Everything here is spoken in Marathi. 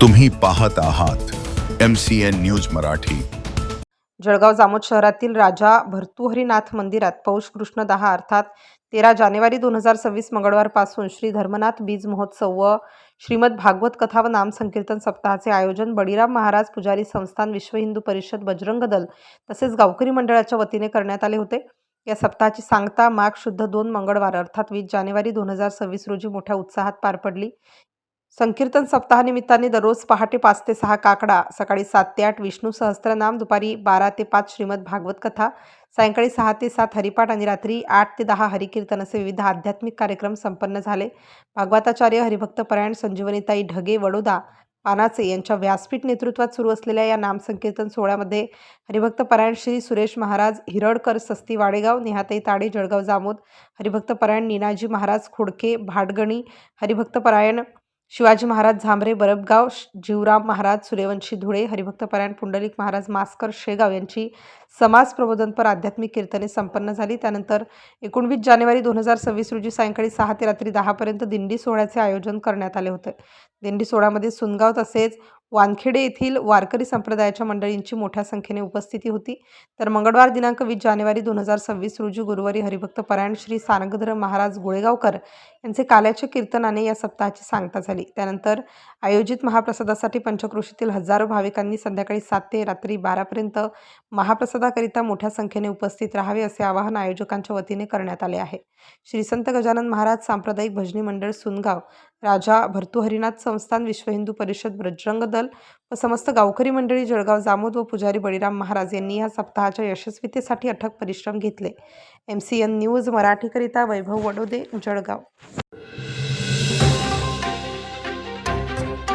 तुम्ही पाहत आहात M C N news Marathi. Jalgaon Jamod शहरातील राजा भर्तुहरीनाथ मंदिरात पौष कृष्ण दहा अर्थात तेरा जानेवारी दोन हजार सव्वीस मंगळवारपासून श्री धर्मनाथ बीज महोत्सव व श्रीमद भागवत कथा व नाम संकीर्तन सप्ताहाचे आयोजन बळीराम महाराज पुजारी संस्थान विश्व हिंदू परिषद बजरंग दल तसेच गावकरी मंडळाच्या वतीने करण्यात आले होते. या सप्ताहाची सांगता माघ शुद्ध दोन मंगळवार अर्थात वीस जानेवारी दोन हजार सव्वीस रोजी मोठ्या उत्साहात पार पडली. संकीर्तन सप्ताहानिमित्ताने दररोज पहाटे पाच ते सहा काकडा सकाळी सात ते आठ विष्णू सहस्त्रनाम दुपारी बारा ते पाच श्रीमद भागवत कथा सायंकाळी सहा ते सात हरिपाठ आणि रात्री आठ ते दहा हरिकीर्तन असे विविध आध्यात्मिक कार्यक्रम संपन्न झाले. भागवताचार्य हरिभक्त परायण संजीवनीताई ढगे वडोदा पानाचे यांच्या व्यासपीठ नेतृत्वात सुरू असलेल्या या नामसंकीर्तन सोहळ्यामध्ये हरिभक्त परायण श्री सुरेश महाराज हिरडकर सस्ती वाडेगाव नेहाताई ताडे जळगाव जामोद हरिभक्त परायण नीनाजी महाराज खोडके भाडगणी हरिभक्त परायण शिवाजी महाराज झांबरे बरबगाव श- जीवराम महाराज सूर्यवंशी धुळे हरिभक्त परायण पुंडलिक महाराज मास्कर शेगाव यांची समाज प्रबोधनपर आध्यात्मिक कीर्तने संपन्न झाली. त्यानंतर एकोणवीस जानेवारी दोन हजार सव्वीस रोजी सायंकाळी सहा ते रात्री दहापर्यंत दिंडी सोहळ्याचे आयोजन करण्यात आले होते. दिंडी सोहळ्यामध्ये सुनगाव तसेच वानखेडे येथील वारकरी संप्रदायाच्या मंडळींची मोठ्या संख्येने उपस्थिती होती. तर मंगळवार दिनांक वीस जानेवारी दोन हजार सव्वीस रोजी गुरुवारी हरिभक्त परायण श्री सारंगधर महाराज गोळेगावकर यांचे काल्याच्या कीर्तनाने या सप्ताहाची सांगता झाली. त्यानंतर आयोजित महाप्रसादासाठी पंचक्रोशीतील हजारो भाविकांनी संध्याकाळी सात ते रात्री बारापर्यंत महाप्रसादाकरिता मोठ्या संख्येने उपस्थित राहावे असे आवाहन आयोजकांच्या वतीने करण्यात आले आहे. श्री संत गजानन महाराज सांप्रदायिक भजनी मंडळ सुनगाव राजा भर्तुहरिनाथ संस्थान विश्व हिंदू परिषद बजरंग दल व समस्त गावकरी मंडळी जळगाव जामोद व पुजारी बळीराम महाराज यांनी या सप्ताहाच्या यशस्वीतेसाठी अथक परिश्रम घेतले. एम सी एन न्यूज मराठीकरिता वैभव वडोदे जळगाव.